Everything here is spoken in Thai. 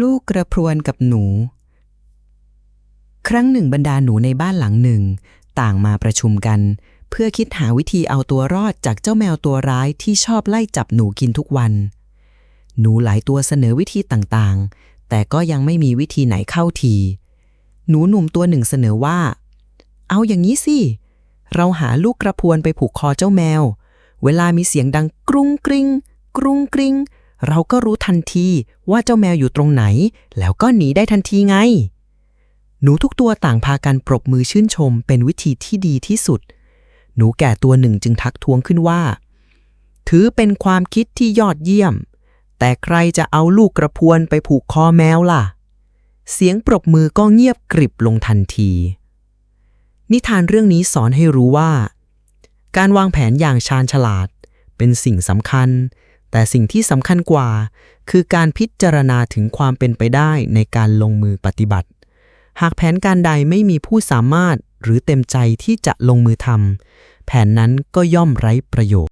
ลูกกระพรวนกับหนู ครั้งหนึ่งบรรดาหนูในบ้านหลังหนึ่ง ต่างมาประชุมกัน เพื่อคิดหาวิธีเอาตัวรอดจากเจ้าแมวตัวร้ายที่ชอบไล่จับหนูกินทุกวัน หนูหลายตัวเสนอวิธีต่างๆ แต่ก็ยังไม่มีวิธีไหนเข้าที หนูหนุ่มตัวหนึ่งเสนอว่า เอาอย่างนี้สิ เราหาลูกกระพรวนไปผูกคอเจ้าแมว เวลามีเสียงดังกรุงกริงกรุงกริง เราก็รู้ทันทีว่าเจ้าแมวอยู่ตรงไหน แล้วก็หนีได้ทันทีไง หนูทุกตัวต่างพากันปรบมือชื่นชม เป็นวิธีที่ดีที่สุด หนูแก่ตัวหนึ่งจึงทักท้วงขึ้นว่า ถือเป็นความคิดที่ยอดเยี่ยม แต่ใครจะเอาลูกกระพวนไปผูกคอแมวล่ะ เสียงปรบมือก็เงียบกริบลงทันที นิทานเรื่องนี้สอนให้รู้ว่า การวางแผนอย่างชาญฉลาด เป็นสิ่งสำคัญ แต่สิ่งที่สำคัญกว่า คือการพิจารณาถึงความเป็นไปได้ในการลงมือปฏิบัติ หากแผนการใดไม่มีผู้สามารถหรือเต็มใจที่จะลงมือทำแผนนั้นก็ย่อมไร้ประโยชน์